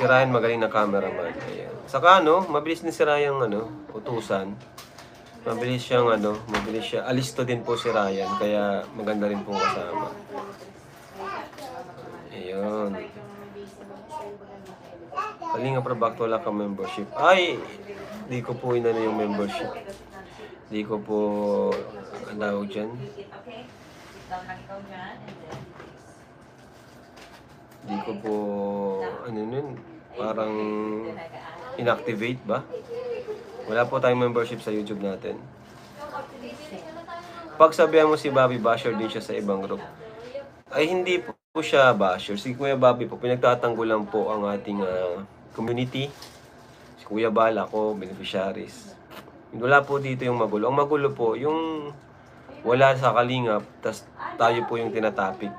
Si Ryan magaling na cameraman. Ayan. Saka ano, mabilis din si Ryan ano, utusan. Mabilis siyang ano, mabilis siya. Alisto din po si Ryan, kaya maganda rin pong kasama. Ayun. Kalinga Prabak, wala ka membership. Ay, di ko po inano yung membership. Di ko po, ang dyan, Okay? Down lang ikaw dyan. And then, di ko po, ano nun, parang inactivate ba? Wala po tayong membership sa YouTube natin. Pag sabihan mo si Bobby Basher din siya sa ibang group, ay hindi po siya basher. Si Kuya Bobby po, pinagtatanggol lang po ang ating ah, community. Si Kuya Bal, ako, beneficiaries. Wala po dito yung magulo. Ang magulo po, yung wala sa kalingap, tas tayo po yung tinatapik.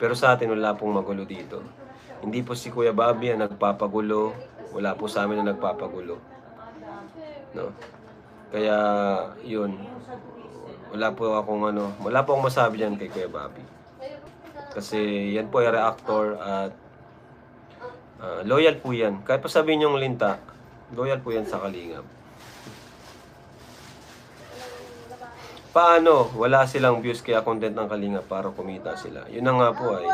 Pero sa atin, wala pong magulo dito. Hindi po si Kuya Bobby ang nagpapagulo. Wala po sa amin ang nagpapagulo. No? Kaya, yun. Wala po akong ano, wala po akong masabi dyan kay Kuya Bobby. Kasi yan po ay reactor at ah, loyal po yan. Kahit pa sabihin yung linta, loyal po yan sa kalingap. Paano? Wala silang views kaya content ng kalingap para kumita sila. Yun na nga po ay.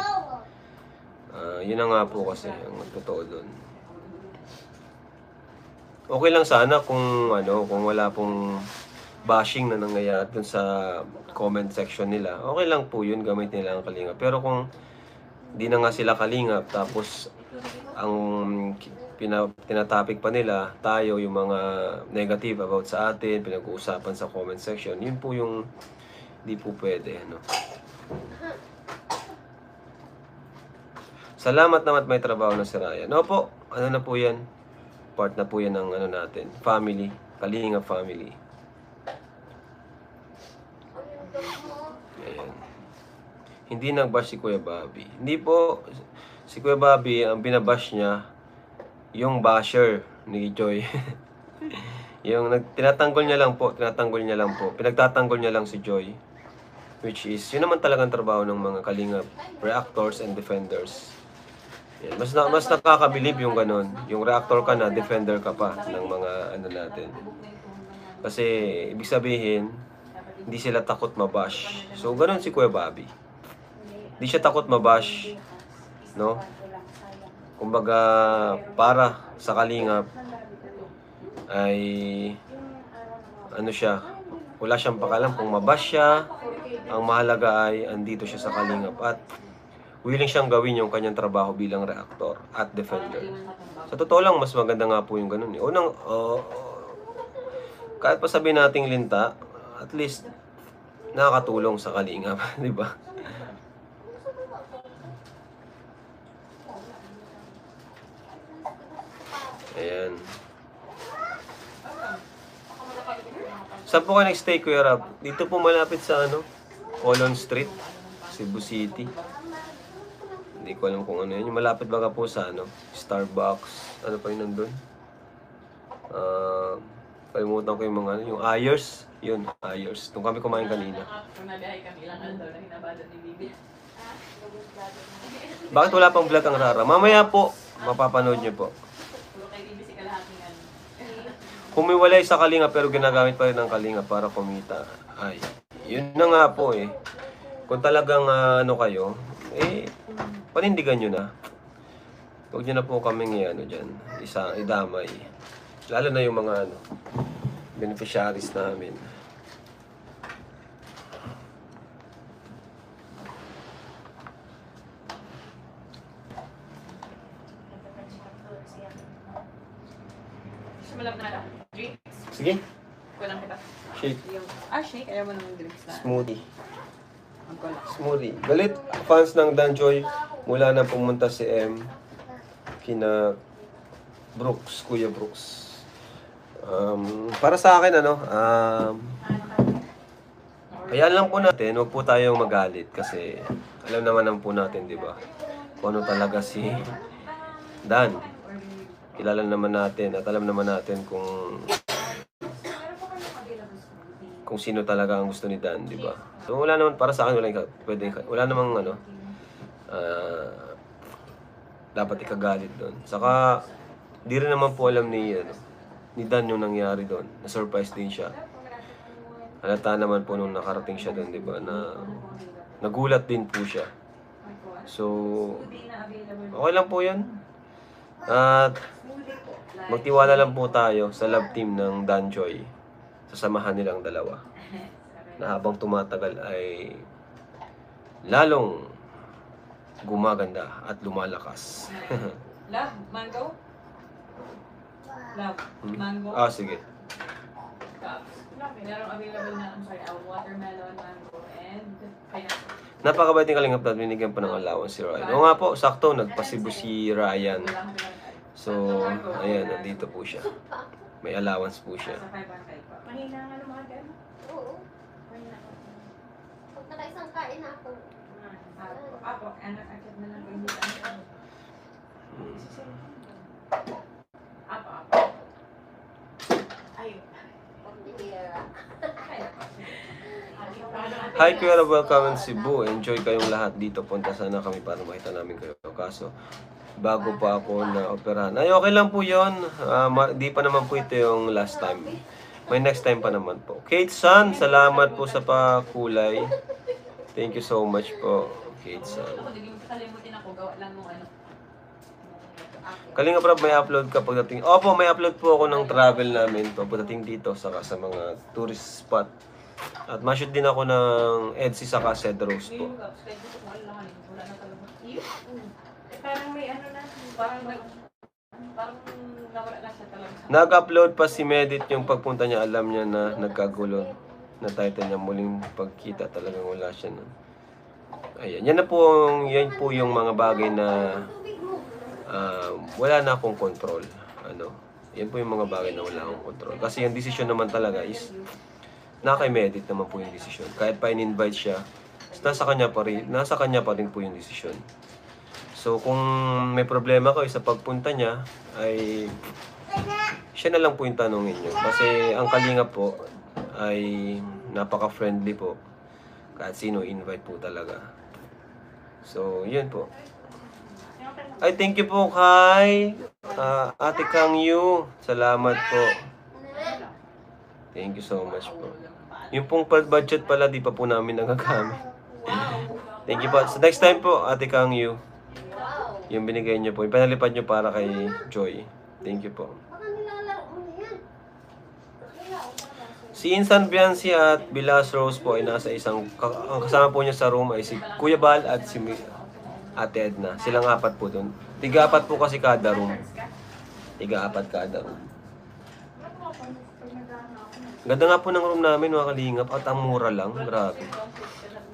ah, yun na nga po kasi ang totoo doon. Okay lang sana kung ano, kung wala pong bashing na nangyayari dun sa comment section nila. Okay lang po yun, gamit nila ang kalingap. Pero kung di na nga sila kalingap, tapos ang pina, tinatopic pa nila, tayo yung mga negative about sa atin, pinag-uusapan sa comment section, yun po yung di po pwede. Ano. Salamat naman may trabaho na si Ryan. Opo, ano na po yan? Part na po yan ng ano natin, family, kalinga family. Ayan. Hindi nag-bash si Kuya Bobby. Hindi po, si Kuya Bobby, ang binabash niya, yung basher ni Joy. yung nag, tinatanggol niya lang po, tinatanggol niya lang po. Pinagtatanggol niya lang si Joy. Which is, yun naman talagang trabaho ng mga kalingap, reactors and defenders. Yan. Mas, na, mas nakakabilib yung ganun. Yung reactor ka na, defender ka pa ng mga ano natin. Kasi, ibig sabihin, hindi sila takot mabash. So, ganun si Kuya Bobby. Hindi siya takot mabash. No? Kumbaga, para sa kalingap, ay, ano siya, wala siyang pakalam kung mabash siya. Ang mahalaga ay, andito siya sa kalingap at willing siyang gawin yung kanyang trabaho bilang reactor at defender. Sa totoo lang, mas maganda nga po yung ganun. eh. Unang, uh, kahit pa sabihin nating linta, at least nakakatulong sa kalingap, di ba? Ayan. Saan po kayo nag-stay, Kuya Rab? Dito po malapit sa ano? Colon Street, Cebu City. Hindi ko alam kung ano yun. Yung malapit baga po sa ano? Starbucks. Ano pa yun nandun? Ah... kalimutan ko yung mga ano, yung Ayers. Yun, Ayers. Doon kami kumain kanina. Kung nabiyahe kami ilang daw na hinabado ni Bibi. Bakit wala pang vlog ang Rara? Mamaya po, mapapanood niyo po. Puro kay Bibi si kalahating ano. Humiwalay sa kalinga pero ginagamit pa rin ang kalinga para kumita. Ay, yun na nga po eh. Kung talagang ah, ano kayo, eh, panindigan nyo na. Huwag nyo na po kaming ano dyan, isa, idamay. Lalo na yung mga ano, beneficiaries namin. Gusto mo lang na drinks? Sige, Kulang kita. shake, Yung, ah, shake. Ayaw mo naman drinks na. smoothie. Ang kulang. Smoothie. Galit fans ng Danjoy mula na pumunta si M kina Brooks, Kuya Brooks. Um, para sa akin ano, um, kaya lang po natin, huwag po tayong magalit kasi alam naman naman po natin, di ba? Kung ano talaga si Dan. Kilala naman natin at alam naman natin kung kung sino talaga ang gusto ni Dan, di ba? So wala naman para sa akin wala ka, pwede wala namang ano ah, dapat ikagalit doon. Saka, di rin naman po alam ni, ano, ni Dan yung nangyari doon. Na-surprise din siya. Halata naman po nung nakarating siya doon, di ba, na nagulat din po siya. So, okay lang po yan. At magtiwala lang po tayo sa love team ng Dan Joy. Sasamahan nilang dalawa. Na habang tumatagal ay lalong gumaganda at lumalakas. Love, mango? Love, mango? ah, sige. Cups. Merong available na, I'm sorry, watermelon, mango, and pineapple. Napakabait ni Kalingap at binigyan pa ng allowance si Ryan. Oo nga po, sakto, nagpasibo si Ryan. So, ayan, nandito po siya. May allowance po siya. Sa 500 pa. Mahina nga ng mga ganun. Oo. Mahina ka. Pag nakaisang kain na ako. Apo, apo, anak, akit na lang kung hindi ano. Hmm. Apo, apo. Ayun. Pambihira. Ay, apo. Hi Kuya Rob, welcome in Cebu. Enjoy kayong lahat dito. Punta sana kami para makita namin kayo. Kaso, bago pa ako na operahan. Ay, okay lang po yun. Ah, ma- di pa naman po ito yung last time. May next time pa naman po. Kate San, salamat po sa pakulay. Thank you so much po, Kate San. Ano. Kalinga Prab, may upload ka pagdating. Opo, may upload po ako ng travel namin po pagdating dito saka sa mga tourist spot. At ma-shoot din ako ng EDSI saka Cedros po. Parang may ano na. Parang. Na talaga. Nag-upload pa si Medit yung pagpunta niya, alam niya na nagkagulo na title niya muling pagkita talagang wala siya nun. Ayan, yan na po, yan po yung mga bagay na ah, wala na akong control. Ano? Yan po yung mga bagay na wala akong control. Kasi yung decision naman talaga is naka-medit naman po yung decision. Kahit pa in-invite siya, nasa kanya pa rin, nasa kanya pa rin po yung decision. So kung may problema kayo sa pagpunta niya, ay siya na lang po yung tanongin niyo. Kasi ang kalinga po ay napaka-friendly po. Kahit sino invite po talaga. So, yun po. Ay, thank you po kay ah, Ate Kang Yu. Salamat po. Thank you so much po. Yung pong budget pala, di pa po namin nagagamit. Thank you po. So, next time po, Ate Kang Yu. Yung binigay niyo po, yung panalipad niyo para kay Joy. Thank you po. Si Insan Bianci at Bilas Rose po ay nasa isang, ka- ang kasama po niya sa room ay si Kuya Bal at si Ate Edna. Silang apat po doon. Tiga-apat po kasi kada room. Tiga-apat kada room. Ganda nga po ng room namin, mga kalingap. At ang mura lang. Grabe.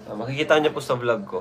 Ah, makikita niyo po sa vlog ko.